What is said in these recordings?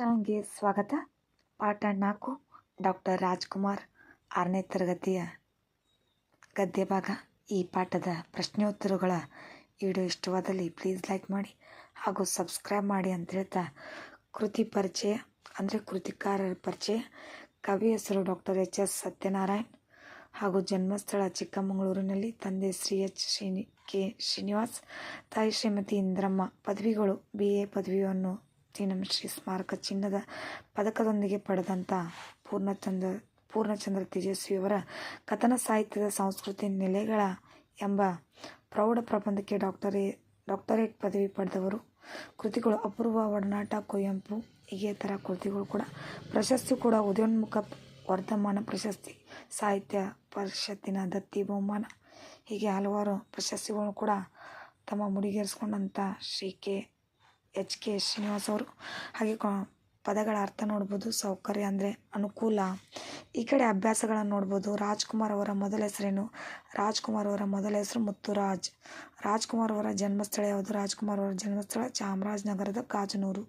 ಚಾನಲ್ಗೆ ಸ್ವಾಗತ. ಪಾಠ ನಾಲ್ಕು, ಡಾಕ್ಟರ್ ರಾಜ್ಕುಮಾರ್ ಆರನೇ ತರಗತಿಯ ಗದ್ಯ ಭಾಗ ಈ ಪಾಠದ ಪ್ರಶ್ನೋತ್ತರಗಳ ವಿಡಿಯೋ ಇಷ್ಟವಾದಲ್ಲಿ ಪ್ಲೀಸ್ ಲೈಕ್ ಮಾಡಿ ಹಾಗೂ ಸಬ್ಸ್ಕ್ರೈಬ್ ಮಾಡಿ ಅಂತ ಹೇಳ್ತಾ ಕೃತಿ ಪರಿಚಯ, ಅಂದರೆ ಕೃತಿಕಾರರ ಪರಿಚಯ, ಕವಿ ಹೆಸರು ಡಾಕ್ಟರ್ ಎಚ್ ಎಸ್ ಸತ್ಯನಾರಾಯಣ್ ಹಾಗೂ ಜನ್ಮಸ್ಥಳ ಚಿಕ್ಕಮಗಳೂರಿನಲ್ಲಿ ತಂದೆ ಶ್ರೀ ಎಚ್. ಶ್ರೀನಿ, ಕೆ. ಶ್ರೀನಿವಾಸ್, ತಾಯಿ ಶ್ರೀಮತಿ ಇಂದ್ರಮ್ಮ ಪದವಿಗಳು ಬಿ. ಎ. ಪದವಿಯನ್ನು ಶ್ರೀ ಸ್ಮಾರಕ ಚಿನ್ನದ ಪದಕದೊಂದಿಗೆ ಪಡೆದಂಥ ಪೂರ್ಣಚಂದ್ರ ಪೂರ್ಣಚಂದ್ರ ತೇಜಸ್ವಿಯವರ ಕಥನ ಸಾಹಿತ್ಯದ ಸಂಸ್ಕೃತಿ ನೆಲೆಗಳ ಎಂಬ ಪ್ರೌಢ ಪ್ರಬಂಧಕ್ಕೆ ಡಾಕ್ಟರೇ ಡಾಕ್ಟರೇಟ್ ಪದವಿ ಪಡೆದವರು. ಕೃತಿಗಳು ಅಪೂರ್ವ, ಒಡನಾಟ ಕುವೆಂಪು ಹೀಗೆ ಥರ ಕೃತಿಗಳು ಕೂಡ ಪ್ರಶಸ್ತಿ ಕೂಡ ಉದಯೋನ್ಮುಖ ವರ್ಧಮಾನ ಪ್ರಶಸ್ತಿ ಸಾಹಿತ್ಯ ಪರಿಷತ್ತಿನ ದತ್ತಿ ಬಹುಮಾನ. ಹೀಗೆ ಹಲವಾರು ಪ್ರಶಸ್ತಿಗಳು ಕೂಡ ತಮ್ಮ ಮುಡಿಗೇರಿಸ್ಕೊಂಡಂಥ Shri K. H K Srinivas ಅವರು. ಹಾಗೆ ಕ, ಪದಗಳ ಅರ್ಥ ನೋಡ್ಬೋದು, ಸೌಕರ್ಯ ಅಂದರೆ ಅನುಕೂಲ. ಈ ಕಡೆ ಅಭ್ಯಾಸಗಳನ್ನು ನೋಡ್ಬೋದು. ರಾಜ್ಕುಮಾರ್ ಅವರ ಮೊದಲ ಹೆಸರೇನು? ರಾಜ್ಕುಮಾರ್ ಅವರ ಮೊದಲ ಹೆಸರು ಮುತ್ತುರಾಜ್. ರಾಜ್ಕುಮಾರ್ ಅವರ ಜನ್ಮಸ್ಥಳ ಯಾವುದು? ರಾಜ್ಕುಮಾರ್ ಅವರ ಜನ್ಮಸ್ಥಳ ಚಾಮರಾಜನಗರದ ಗಾಜನೂರು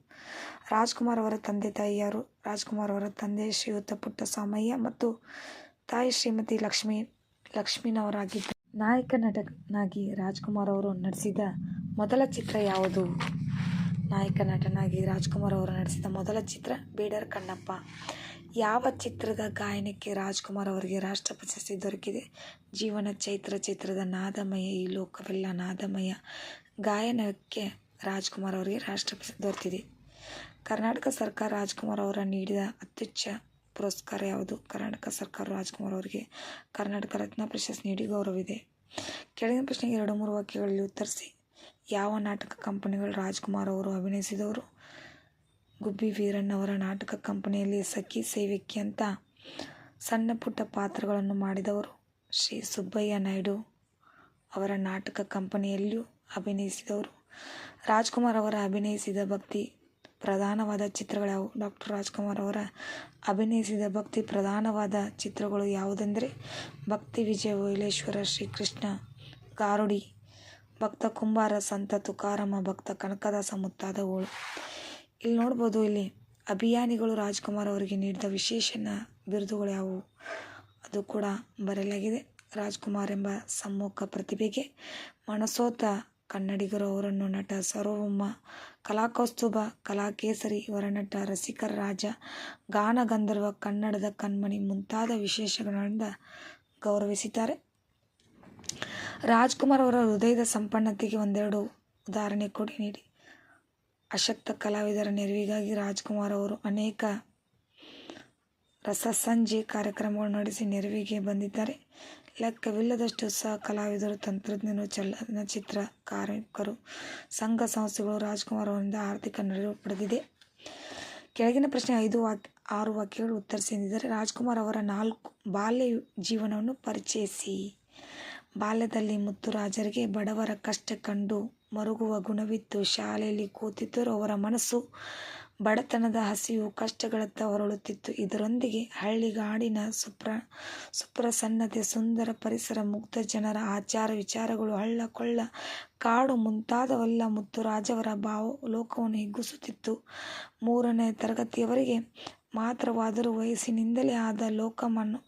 ರಾಜ್ಕುಮಾರ್ ಅವರ ತಂದೆ ತಾಯಿ ಯಾರು? ರಾಜ್ಕುಮಾರ್ ಅವರ ತಂದೆ ಶ್ರೀಯುತ ಪುಟ್ಟಸ್ವಾಮಯ್ಯ ಮತ್ತು ತಾಯಿ ಶ್ರೀಮತಿ ಲಕ್ಷ್ಮೀ, ಲಕ್ಷ್ಮೀನವರಾಗಿದ್ದ ನಾಯಕ ನಟನಾಗಿ ರಾಜ್ಕುಮಾರ್ ಅವರು ನಟಿಸಿದ ಮೊದಲ ಚಿತ್ರ ಯಾವುದು? ನಾಯಕ ನಟನಾಗಿ ರಾಜ್ಕುಮಾರ್ ಅವರು ನಡೆಸಿದ ಮೊದಲ ಚಿತ್ರ ಬೀಡರ್ ಕಣ್ಣಪ್ಪ. ಯಾವ ಚಿತ್ರದ ಗಾಯನಕ್ಕೆ ರಾಜ್ಕುಮಾರ್ ಅವರಿಗೆ ರಾಷ್ಟ್ರ ಪ್ರಶಸ್ತಿ ದೊರಕಿದೆ? ಜೀವನ ಚೈತ್ರ ಚಿತ್ರದ ನಾದಮಯ ಈ ಲೋಕವೆಲ್ಲ ನಾದಮಯ ಗಾಯನಕ್ಕೆ ರಾಜ್ಕುಮಾರ್ ಅವರಿಗೆ ರಾಷ್ಟ್ರ ಪ್ರಶಸ್ತಿ ದೊರೆತಿದೆ. ಕರ್ನಾಟಕ ಸರ್ಕಾರ ರಾಜ್ಕುಮಾರ್ ಅವರ ನೀಡಿದ ಅತ್ಯುಚ್ಚ ಪುರಸ್ಕಾರ ಯಾವುದು? ಕರ್ನಾಟಕ ಸರ್ಕಾರ ರಾಜ್ಕುಮಾರ್ ಅವರಿಗೆ ಕರ್ನಾಟಕ ರತ್ನ ಪ್ರಶಸ್ತಿ ನೀಡಿ ಗೌರವಿದೆ ಕೆಳಗಿನ ಪ್ರಶ್ನೆಗೆ ಎರಡು ಮೂರು ವಾಕ್ಯಗಳಲ್ಲಿ ಉತ್ತರಿಸಿ. ಯಾವ ನಾಟಕ ಕಂಪನಿಗಳು ರಾಜ್ಕುಮಾರ್ ಅವರು ಅಭಿನಯಿಸಿದವರು? ಗುಬ್ಬಿ ವೀರಣ್ಣವರ ನಾಟಕ ಕಂಪನಿಯಲ್ಲಿ ಸಖಿ ಸೇವಕಿ ಅಂತ ಸಣ್ಣ ಪುಟ್ಟ ಪಾತ್ರಗಳನ್ನು ಮಾಡಿದವರು ಶ್ರೀ ಸುಬ್ಬಯ್ಯ ನಾಯ್ಡು ಅವರ ನಾಟಕ ಕಂಪನಿಯಲ್ಲಿಯೂ ಅಭಿನಯಿಸಿದವರು. ರಾಜ್ಕುಮಾರ್ ಅವರ ಅಭಿನಯಿಸಿದ ಭಕ್ತಿ ಪ್ರಧಾನವಾದ ಚಿತ್ರಗಳ್ಯಾವು ಡಾಕ್ಟರ್ ರಾಜ್ಕುಮಾರ್ ಅವರ ಅಭಿನಯಿಸಿದ ಭಕ್ತಿ ಪ್ರಧಾನವಾದ ಚಿತ್ರಗಳು ಯಾವುದೆಂದರೆ ಭಕ್ತಿ ವಿಜಯ ವೈಲೇಶ್ವರ ಶ್ರೀಕೃಷ್ಣ ಗಾರುಡಿ ಭಕ್ತ ಕುಂಬಾರ ಸಂತ ತುಕಾರಾಮ ಭಕ್ತ ಕನಕದಾಸ ಮುಂತಾದವುಗಳು ಇಲ್ಲಿ ನೋಡ್ಬೋದು ಇಲ್ಲಿ ಅಭಿಯಾನಿಗಳು ರಾಜ್ಕುಮಾರ್ ಅವರಿಗೆ ನೀಡಿದ ವಿಶೇಷಣ ಬಿರುದುಗಳು ಯಾವುವು? ಅದು ಕೂಡ ಬರೆಯಲಾಗಿದೆ. ರಾಜ್ಕುಮಾರ್ ಎಂಬ ಸಮ್ಮುಖ ಪ್ರತಿಭೆಗೆ ಮನಸೋತ ಕನ್ನಡಿಗರು ಅವರನ್ನು ನಟ ಸರ್ವಮ್ಮ, ಕಲಾಕೌಸ್ತುಭ, ಕಲಾಕೇಸರಿ ಇವರ ನಟ ರಸಿಕರ ರಾಜ, ಗಾನ ಗಂಧರ್ವ, ಕನ್ನಡದ ಕಣ್ಮಣಿ ಮುಂತಾದ ವಿಶೇಷಗಳಿಂದ ಗೌರವಿಸಿದ್ದಾರೆ. ರಾಜ್ಕುಮಾರ್ ಅವರ ಹೃದಯದ ಸಂಪನ್ನತೆಗೆ ಒಂದೆರಡು ಉದಾಹರಣೆ ಕೊಡಿ ನೀಡಿ. ಅಶಕ್ತ ಕಲಾವಿದರ ನೆರವಿಗಾಗಿ ರಾಜ್ಕುಮಾರ್ ಅವರು ಅನೇಕ ರಸಸಂಜೆ ಕಾರ್ಯಕ್ರಮಗಳು ನಡೆಸಿ ನೆರವಿಗೆ ಬಂದಿದ್ದಾರೆ. ಲೆಕ್ಕವಿಲ್ಲದಷ್ಟು ಸಹ ಕಲಾವಿದರು, ತಂತ್ರಜ್ಞರು ಚಲನಚಿತ್ರ ಕಾರ್ಮಿಕರು ಸಂಘ ಸಂಸ್ಥೆಗಳು ರಾಜ್ಕುಮಾರ್ ಅವರಿಂದ ಆರ್ಥಿಕ ನೆರವು ಪಡೆದಿದೆ. ಕೆಳಗಿನ ಪ್ರಶ್ನೆ ಐದು ವಾಕ್ಯ ಆರು ವಾಕ್ಯಗಳು ಉತ್ತರಿಸಿದ್ದಾರೆ. ರಾಜ್ಕುಮಾರ್ ಅವರ ನಾಲ್ಕು ಬಾಲ್ಯ ಜೀವನವನ್ನು ಪರಿಚಯಿಸಿ. ಬಾಲ್ಯದಲ್ಲಿ ಮುತ್ತುರಾಜರಿಗೆ ಬಡವರ ಕಷ್ಟ ಕಂಡು ಮರುಗುವ ಗುಣವಿತ್ತು. ಶಾಲೆಯಲ್ಲಿ ಕೂತಿದ್ದರೂ ಅವರ ಮನಸ್ಸು ಬಡತನದ ಹಸಿವು ಕಷ್ಟಗಳತ್ತ ಹೊರಳುತ್ತಿತ್ತು ಇದರೊಂದಿಗೆ ಹಳ್ಳಿಗಾಡಿನ ಸುಪ್ರ, ಸುಪ್ರಸನ್ನತೆ, ಸುಂದರ ಪರಿಸರ, ಮುಗ್ಧ ಜನರ ಆಚಾರ ವಿಚಾರಗಳು, ಹಳ್ಳ ಕೊಳ್ಳ, ಕಾಡು ಮುಂತಾದವೆಲ್ಲ ಭಾವ ಲೋಕವನ್ನು ಹಿಗ್ಗಿಸುತ್ತಿತ್ತು. ಮೂರನೇ ತರಗತಿಯವರೆಗೆ ಮಾತ್ರವಾದರೂ ವಯಸ್ಸಿನಿಂದಲೇ ಆದ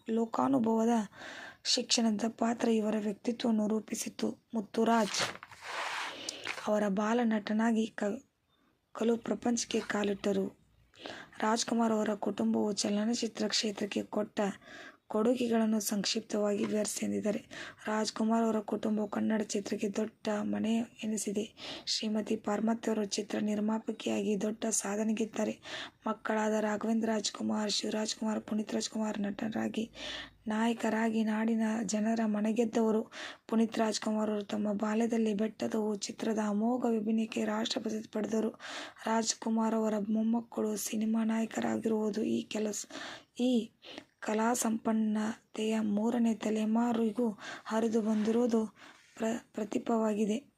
ಲೋಕಾನುಭವದ ಶಿಕ್ಷಣದ ಪಾತ್ರ ಇವರ ವ್ಯಕ್ತಿತ್ವವನ್ನು ರೂಪಿಸಿತು. ಮುತ್ತುರಾಜ್ ಅವರ ಬಾಲ ನಟನಾಗಿ ಕ, ಕಲು ಪ್ರಪಂಚಕ್ಕೆ ಕಾಲಿಟ್ಟರು. ರಾಜ್ಕುಮಾರ್ ಅವರ ಕುಟುಂಬವು ಚಲನಚಿತ್ರ ಕ್ಷೇತ್ರಕ್ಕೆ ಕೊಟ್ಟ ಕೊಡುಗೆಗಳನ್ನು ಸಂಕ್ಷಿಪ್ತವಾಗಿ ವಿವರಿಸಿ ಎಂದಿದ್ದಾರೆ ರಾಜ್ಕುಮಾರ್ ಅವರ ಕುಟುಂಬವು ಕನ್ನಡ ಚಿತ್ರಕ್ಕೆ ದೊಡ್ಡ ಮನೆ ಎನಿಸಿದೆ. ಶ್ರೀಮತಿ ಪಾರ್ವತಿಯವರು ಚಿತ್ರ ನಿರ್ಮಾಪಕಿಯಾಗಿ ದೊಡ್ಡ ಸಾಧನೆಗಿದ್ದಾರೆ. ಮಕ್ಕಳಾದ ರಾಘವೇಂದ್ರ ರಾಜ್ಕುಮಾರ್ ಶಿವರಾಜ್ಕುಮಾರ್, ಪುನೀತ್ ರಾಜ್ಕುಮಾರ್ ನಟರಾಗಿ ನಾಯಕರಾಗಿ ನಾಡಿನ ಜನರ ಮನೆಗೆದ್ದವರು. ಪುನೀತ್ ರಾಜ್ಕುಮಾರ್ ಅವರು ತಮ್ಮ ಬಾಲ್ಯದಲ್ಲಿ ಬೆಟ್ಟದವು ಚಿತ್ರದ ಅಮೋಘ ವಿಭಿನ್ನಕ್ಕೆ ರಾಷ್ಟ್ರ ಪ್ರಶಸ್ತಿ ಪಡೆದರು. ರಾಜ್ಕುಮಾರ್ ಅವರ ಮೊಮ್ಮಕ್ಕಳು ಸಿನಿಮಾ ನಾಯಕರಾಗಿರುವುದು ಈ ಕೆಲಸ ಈ ಕಲಾ ಸಂಪನ್ನತೆಯ ಮೂರನೇ ತಲೆಮಾರಿಗೂ ಹರಿದು ಬಂದಿರುವುದು ಪ್ರ, ಪ್ರತಿಪವಾಗಿದೆ.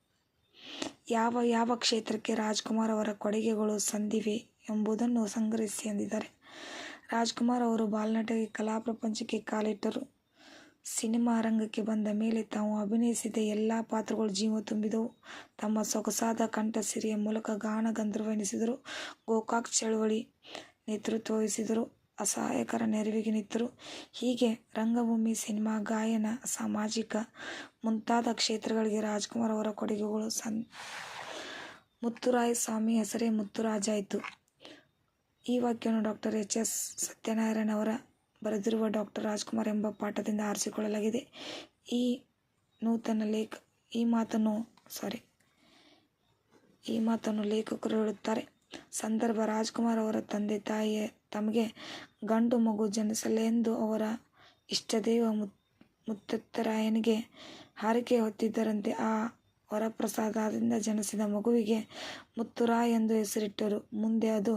ಯಾವ ಯಾವ ಕ್ಷೇತ್ರಕ್ಕೆ ರಾಜ್ಕುಮಾರ್ ಅವರ ಕೊಡುಗೆಗಳು ಸಂದಿವೆ ಎಂಬುದನ್ನು ಸಂಗ್ರಹಿಸಿ ಎಂದಿದ್ದಾರೆ. ರಾಜ್ಕುಮಾರ್ ಅವರು ಬಾಲನಟಗೆ ಕಲಾ ಪ್ರಪಂಚಕ್ಕೆ ಕಾಲಿಟ್ಟರು. ಸಿನಿಮಾ ರಂಗಕ್ಕೆ ಬಂದ ಮೇಲೆ ತಾವು ಅಭಿನಯಿಸಿದ ಎಲ್ಲ ಪಾತ್ರಗಳು ಜೀವ ತುಂಬಿದವು. ತಮ್ಮ ಸೊಗಸಾದ ಕಂಠಸಿರಿಯ ಮೂಲಕ ಗಾನ ಗಂಧರ್ವ ಎನಿಸಿದರು. ಗೋಕಾಕ್ ಚಳವಳಿ ನೇತೃತ್ವ ವಹಿಸಿದರು. ಅಸಹಾಯಕರ ನೆರವಿಗೆ ನಿಂತರು. ಹೀಗೆ ರಂಗಭೂಮಿ, ಸಿನಿಮಾ, ಗಾಯನ, ಸಾಮಾಜಿಕ ಮುಂತಾದ ಕ್ಷೇತ್ರಗಳಿಗೆ ರಾಜ್ಕುಮಾರ್ ಅವರ ಕೊಡುಗೆಗಳು ಸನ್ ಮುತ್ತುರಾಯ ಸ್ವಾಮಿ ಹೆಸರೇ ಮುತ್ತುರಾಜ ಆಯಿತು ಈ ವಾಕ್ಯವನ್ನು ಡಾಕ್ಟರ್ ಎಚ್ ಎಸ್ ಸತ್ಯನಾರಾಯಣ ಅವರ ಬರೆದಿರುವ ಡಾಕ್ಟರ್ ರಾಜ್ಕುಮಾರ್ ಎಂಬ ಪಾಠದಿಂದ ಆರಿಸಿಕೊಳ್ಳಲಾಗಿದೆ. ಈ ನೂತನ ಲೇಖ, ಈ ಮಾತನ್ನು, ಸಾರಿ, ಈ ಮಾತನ್ನು ಲೇಖಕರು ಹೇಳುತ್ತಾರೆ. ಸಂದರ್ಭ ರಾಜ್ಕುಮಾರ್ ಅವರ ತಂದೆ ತಾಯಿ ತಮಗೆ ಗಂಡು ಮಗು ಜನಿಸಲೆಂದು ಅವರ ಇಷ್ಟದೇವ ಮುತ್ ಮುತ್ತತ್ತರಾಯನಿಗೆ ಹಾರಿಕೆ ಹೊತ್ತಿದ್ದರಂತೆ ಆ ವರಪ್ರಸಾದದಿಂದ ಜನಿಸಿದ ಮಗುವಿಗೆ ಮುತ್ತುರಾಯ್ ಎಂದು ಹೆಸರಿಟ್ಟರು. ಮುಂದೆ ಅದು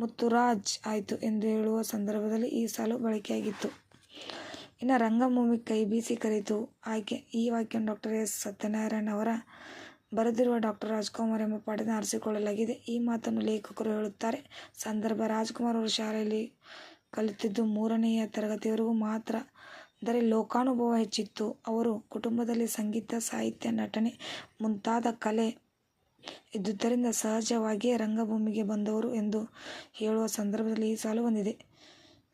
ಮುತ್ತುರಾಜ್ ಆಯಿತು ಎಂದು ಹೇಳುವ ಸಂದರ್ಭದಲ್ಲಿ ಈ ಸಾಲು ಬಳಕೆಯಾಗಿತ್ತು. ಇನ್ನು ರಂಗಭೂಮಿ ಕೈ ಬೀಸಿ ಕರೆಯಿತು. ಆಯ್ಕೆ ಈ ವಾಕ್ಯವನ್ನು ಡಾಕ್ಟರ್ ಎಸ್. ಸತ್ಯನಾರಾಯಣ ಅವರ ಬರೆದಿರುವ ಡಾಕ್ಟರ್ ರಾಜ್ಕುಮಾರ್ ಎಂಬ ಪಾಠದಿಂದ ಆರಿಸಿಕೊಳ್ಳಲಾಗಿದೆ. ಈ ಮಾತನ್ನು ಲೇಖಕರು ಹೇಳುತ್ತಾರೆ. ಸಂದರ್ಭ, ರಾಜ್ಕುಮಾರ್ ಅವರು ಶಾಲೆಯಲ್ಲಿ ಕಲಿತಿದ್ದು ಮೂರನೆಯ ತರಗತಿಯವರೆಗೂ ಮಾತ್ರ. ಅಂದರೆ ಲೋಕಾನುಭವ ಹೆಚ್ಚಿತ್ತು. ಅವರು ಕುಟುಂಬದಲ್ಲಿ ಸಂಗೀತ, ಸಾಹಿತ್ಯ, ನಟನೆ ಮುಂತಾದ ಕಲೆ ಇದ್ದುದರಿಂದ ಸಹಜವಾಗಿಯೇ ರಂಗಭೂಮಿಗೆ ಬಂದವರು ಎಂದು ಹೇಳುವ ಸಂದರ್ಭದಲ್ಲಿ ಈ ಸಾಲು ಬಂದಿದೆ.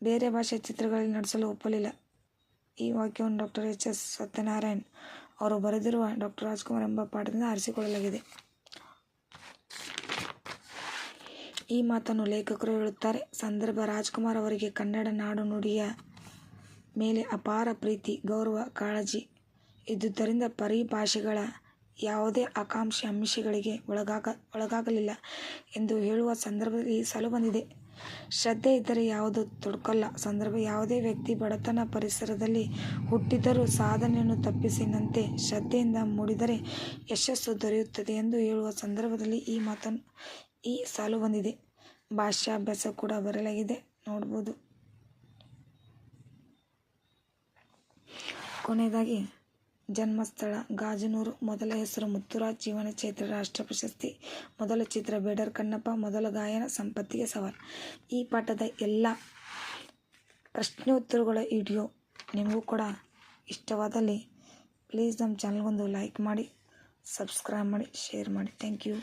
ಬೇರೆ ಭಾಷೆ ಚಿತ್ರಗಳಲ್ಲಿ ನಟಿಸಲು ಒಪ್ಪಲಿಲ್ಲ. ಈ ವಾಕ್ಯವನ್ನು ಡಾಕ್ಟರ್ ಎಚ್. ಎಸ್. ಸತ್ಯನಾರಾಯಣ್ ಅವರು ಬರೆದಿರುವ ಡಾಕ್ಟರ್ ರಾಜ್ಕುಮಾರ್ ಎಂಬ ಪಾಠದಿಂದ ಆರಿಸಿಕೊಳ್ಳಲಾಗಿದೆ. ಈ ಮಾತನ್ನು ಲೇಖಕರು ಹೇಳುತ್ತಾರೆ, ಸಂದರ್ಭ ರಾಜ್ಕುಮಾರ್ ಅವರಿಗೆ ಕನ್ನಡ ನಾಡು ನುಡಿಯ ಮೇಲೆ ಅಪಾರ ಪ್ರೀತಿ, ಗೌರವ, ಕಾಳಜಿ ಇದ್ದುದರಿಂದ ಪರಿಭಾಷೆಗಳ ಯಾವುದೇ ಆಕಾಂಕ್ಷೆ, ಅಂಶಗಳಿಗೆ ಒಳಗಾಗ, ಒಳಗಾಗಲಿಲ್ಲ ಎಂದು ಹೇಳುವ ಸಂದರ್ಭದಲ್ಲಿ ಸಲು ಬಂದಿದೆ. ಶ್ರದ್ಧೆ ಇದ್ದರೆ ಯಾವುದು ತೊಡಕಲ್ಲ. ಸಂದರ್ಭ ಯಾವುದೇ ವ್ಯಕ್ತಿ ಬಡತನ ಪರಿಸರದಲ್ಲಿ ಹುಟ್ಟಿದರೂ ಸಾಧನೆಯನ್ನು ತಪ್ಪಿಸಿನಂತೆ ಶ್ರದ್ಧೆಯಿಂದ ಮೂಡಿದರೆ ಯಶಸ್ಸು ದೊರೆಯುತ್ತದೆ ಎಂದು ಹೇಳುವ ಸಂದರ್ಭದಲ್ಲಿ ಈ ಮಾತನ್ನು ಈ ಸಾಲು ಬಂದಿದೆ. ಭಾಷಾಭ್ಯಾಸ ಕೂಡ ಬರಲಾಗಿದೆ. ನೋಡ್ಬೋದು. ಕೊನೆಯದಾಗಿ ಜನ್ಮಸ್ಥಳ, ಗಾಜನೂರು, ಮೊದಲ ಹೆಸರು ಮುತ್ತುರಾಜ್, ಜೀವನ ಚೈತ್ರ ರಾಷ್ಟ್ರ ಪ್ರಶಸ್ತಿ, ಮೊದಲ ಚಿತ್ರ ಬೇಡರ್ ಕಣ್ಣಪ್ಪ, ಮೊದಲ ಗಾಯನ ಸಂಪತ್ತಿಗೆ ಸವಾಲ್. ಈ ಪಾಠದ ಎಲ್ಲ ಪ್ರಶ್ನೋತ್ತರಗಳ ವಿಡಿಯೋ ನಿಮಗೂ ಕೂಡ ಇಷ್ಟವಾದಲ್ಲಿ ಪ್ಲೀಸ್ ನಮ್ಮ ಚಾನಲ್ಗೊಂದು ಲೈಕ್ ಮಾಡಿ, ಸಬ್ಸ್ಕ್ರೈಬ್ ಮಾಡಿ, ಶೇರ್ ಮಾಡಿ. Thank you.